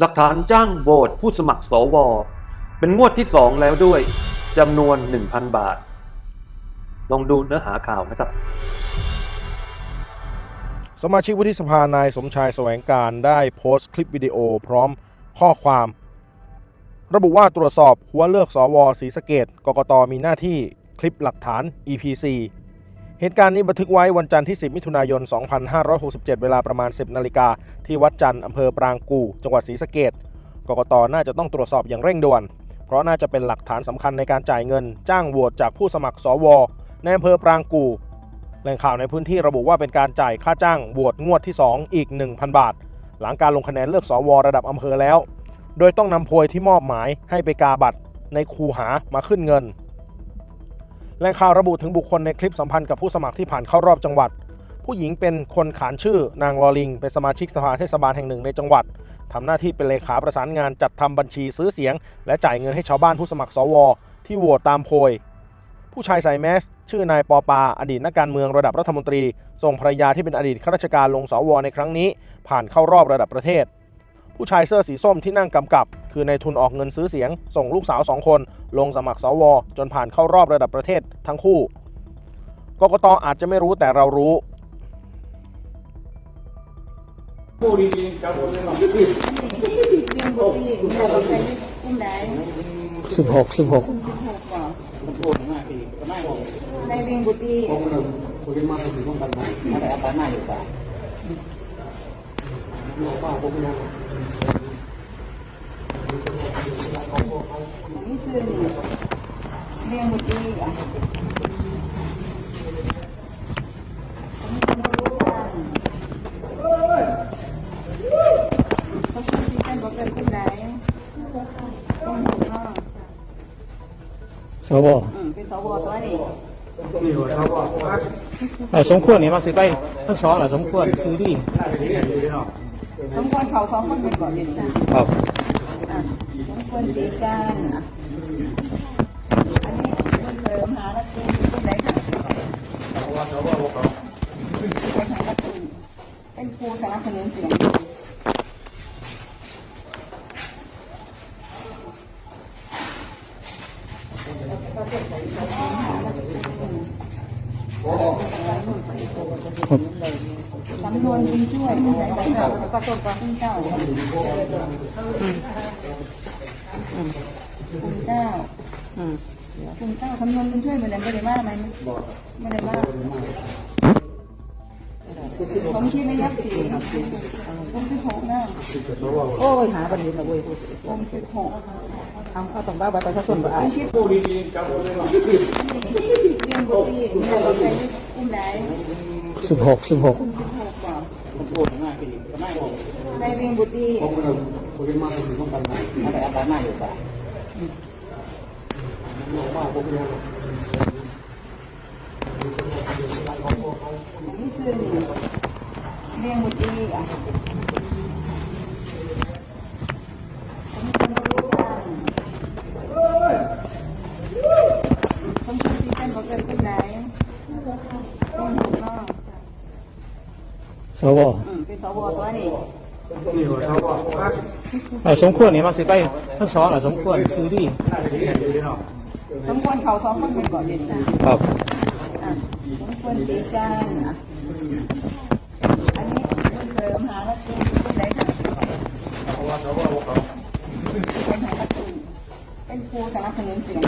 หลักฐานจ้างโหวตผู้สมัครสว เป็นงวดที่สองแล้วด้วยจำนวน 1,000 บาท ลองดูเนื้อหาข่าวนะครับ สมาชิกวุฒิสภานายสมชายแสวงการได้โพสต์คลิปวิดีโอพร้อมข้อความ ระบุว่าตรวจสอบหัวเลือกสวศรีสะเกดกกตมีหน้าที่คลิปหลักฐาน EPC เหตุการณ์นี้บันทึกไว้วันจันทร์ที่ 10 มิถุนายน 2567 เวลาประมาณ 10 นาฬิกา ที่วัดจันทร์อำเภอปรางกู จังหวัดศรีสะเกดกกตน่าจะต้องตรวจสอบอย่างเร่งด่วน เพราะน่าจะเป็นหลักฐานสำคัญในการจ่ายเงิน จ้างโหวตจากผู้สมัครสวในอำเภอปรางกู แหล่งข่าวในพื้นที่ระบุว่าเป็นการจ่ายค่าจ้างโหวตงวดที่ 2 อีก 1,000 บาท หลังการลงคะแนนเลือกสวระดับอำเภอแล้ว โดยต้องนำโพยที่มอบหมายให้ไปกาบัตรในคูหามาขึ้นเงิน แหล่งข่าวระบุถึงบุคคลในคลิปสัมพันธ์กับผู้สมัครที่ผ่านเข้ารอบจังหวัด ผู้หญิงเป็นคนขานชื่อนางลอลิง เป็นสมาชิกสภาเทศบาลแห่งหนึ่งในจังหวัดทำหน้าที่เป็นเลขาประสานงานจัดทำบัญชีซื้อเสียง และจ่ายเงินให้ชาวบ้านผู้สมัครสว ที่โหวตตามโพย ผู้ชายใส่แมส ชื่อนายปอปา อดีตนักการเมืองระดับรัฐมนตรีส่งภรรยาที่เป็นอดีตข้าราชการลงสวในครั้งนี้ ผ่านเข้ารอบระดับประเทศ ผู้ชายเสื้อสีส้มที่นั่งกำกับ คือนายทุนออกเงินซื้อเสียง ส่งลูกสาวสองคน ลงสมัครสว จนผ่านเข้ารอบระดับประเทศทั้งคู่กกตอาจจะไม่รู้แต่เรารู้เรื่องบุตรีเราใช้กุ้งไหนสิบหกสิบหกกุ้งสิบหกบ่ในเรื่องบุตรีนี่คือเรื่องบุตรีอะเขาชื่อที่กันบอกเป็นกุ้งไหนกุ้งหกเนาะ สวอืมเป็นสวตัวนี้เออสมควรเนี่ยมาซื้อไปทั้งสองแหละสมควรซื้อดี สมควรเขาสองคนเป็นก่อนเด่นนะครับสมควรสีกันอันนี้มันเสริมหาแล้วคือเป็นไหนคะเป็นครูสนับสนุนเสียงครับ สำนวนคุณช่วยป็นไหนบ้างปรากฏว่าคุณเจ้าคุณเจ้าคุณเจ้าคำนวณคุณช่วยเหมือนเดิมไม่ได้มากไหมไม่ได้มากผมคิดไม่ยับสีผมสิบหกนะโอ้ยหาบันนี้นะเว้ยผมสิบหกทำข้าวต้องบ้าบัตรประชาชนบ่อายคิดเรื่องบุรีเราใช้กุ้งไหนสิบหก สิบหกสิบหกในริงบุตรีนี่คือเรียงบุตรีอะผมคิดที่กันบอกเป็นกุ้งไหนกุ้งหกเนาะ สวอืมเป็นสวตัวนี้เออสมควรเนี่ยมาซื้อไปทั้งสองแหละสมควรซื้อดีสมควรเขาสองคนเป็นก่อนเด่นนะครับอะสมควรสีกันอะอันนี้มันเสริมหาแล้วคือเป็นไหนคะเป็นหาแล้วคือเป็นครูสนับสนุนเสียง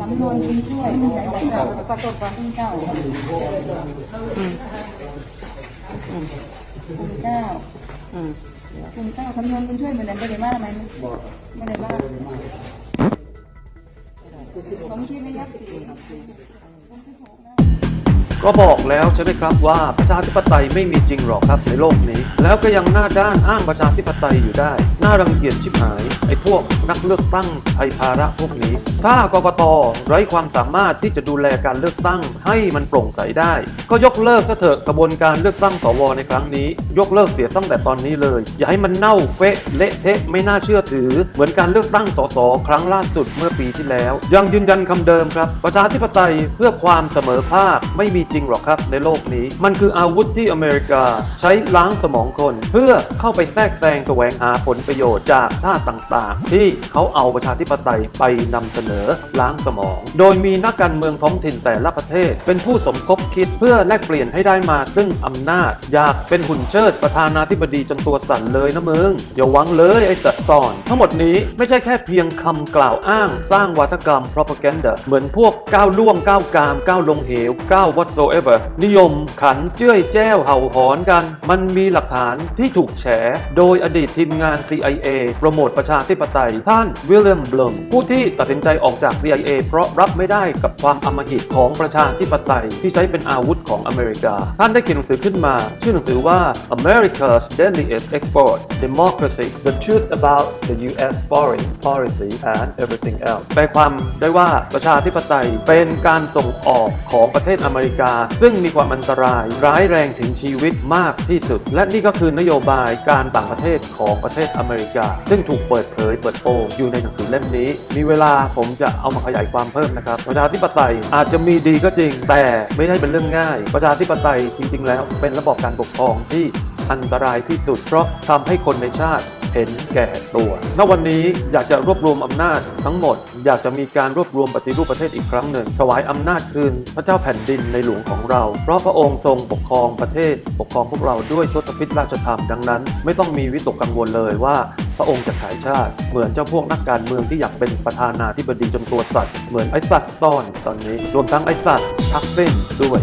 สำนวนคุณช่วยเป็นไหนบ้าปรากฏว่าคุณเจ้าคุณเจ้าคุณเจ้าคำนวณคุณช่วยเหมือนเดิมไม่ได้มากไหมไม่ได้มากผมคิดไม่ยับสี ก็บอกแล้วใช่ไหมครับว่าประชาธิปไตยไม่มีจริงหรอกครับในโลกนี้ แล้วก็ยังหน้าด้านอ้างประชาธิปไตยอยู่ได้น่ารังเกียจชิบหาย ไอ้พวกนักเลือกตั้งไทยภาระพวกนี้ ถ้ากกตไร้ความสามารถที่จะดูแลการเลือกตั้งให้มันโปร่งใสได้ ก็ยกเลิกซะเถอะกระบวนการเลือกตั้งสวในครั้งนี้ ยกเลิกเสียตั้งแต่ตอนนี้เลย อย่าให้มันเน่าเฟะเละเทะไม่น่าเชื่อถือ เหมือนการเลือกตั้งสสครั้งล่าสุดเมื่อปีที่แล้ว ยังยืนยันคำเดิมครับประชาธิปไตยเพื่อความเสมอภาคไม่มีจริงหรอกครับในโลกนี้ มันคืออาวุธที่อเมริกา ใช้ล้างสมองคน เพื่อเข้าไปแทรกแซงแสวงหาผลประโยชน์จากชาติต่างๆ ที่เขาเอาประชาธิปไตยไปนำเสนอล้างสมอง โดยมีนักการเมืองท้องถิ่นแต่ละประเทศ เป็นผู้สมคบคิดเพื่อแลกเปลี่ยนให้ได้มาซึ่งอำนาจ อยากเป็นหุ่นเชิดประธานาธิบดีจนตัวสั่นเลยนะมึงอย่าหวังเลยไอ้สัตว์ตอน ทั้งหมดนี้ไม่ใช่แค่เพียงคำกล่าวอ้าง สร้างวัฒกรรม propaganda เหมือนพวกก้าวล่วงก้าวกามก้าวลงเหวก้าว whatsoever นิยมขันเจ้ยแจ้วเห่าหอนกัน มันมีหลักฐานที่ถูกแฉโดยอดีตทีมงาน CIA โปรโมทประชาธิปไตย ท่านวิลเลียมบลมผู้ที่ตัดสินใจออกจาก CIA เพราะรับไม่ได้กับความอำมหิตของประชาธิปไตย ที่ใช้เป็นอาวุธของอเมริกา ท่านได้เขียนหนังสือขึ้นมา ชื่อหนังสือว่า America's Deadliest Export Democracy The Truth About the U.S. Foreign Policy and Everything Else แปลความได้ว่าประชาธิปไตยเป็นการส่งออกของประเทศอเมริกา ซึ่งมีความอันตรายร้ายแรงถึงชีวิตมากที่สุด และนี่ก็คือนโยบายการต่างประเทศของประเทศอเมริกาซึ่งถูกเปิดเผยเปิดโปงอยู่ในหนังสือเล่มนี้ มีเวลาผมจะเอามาขยายความเพิ่มนะครับประชาธิปไตยอาจจะมีดีก็จริง แต่ไม่ได้เป็นเรื่องง่าย ประชาธิปไตยจริง ๆ แล้วเป็นระบบการปกครองที่อันตรายที่สุด เพราะทำให้คนในชาติเห็นแก่ตัว ณ วันนี้อยากจะรวบรวมอำนาจทั้งหมด อยากจะมีการรวบรวมปฏิรูปประเทศอีกครั้งหนึ่ง ถวายอำนาจคืนพระเจ้าแผ่นดินในหลวงของเรา เพราะพระองค์ทรงปกครองประเทศ ปกครองพวกเราด้วยทศพิธราชธรรมดังนั้น ไม่ต้องมีวิตกกังวลเลยว่าพระองค์จะขายชาติ เหมือนเจ้าพวกนักการเมืองที่อยากเป็นประธานาธิบดีจนตัวสัตว์ เหมือนไอ้สัตว์ซ่อนตอนนี้ รวมทั้งไอ้สัตว์ทักษิณด้วย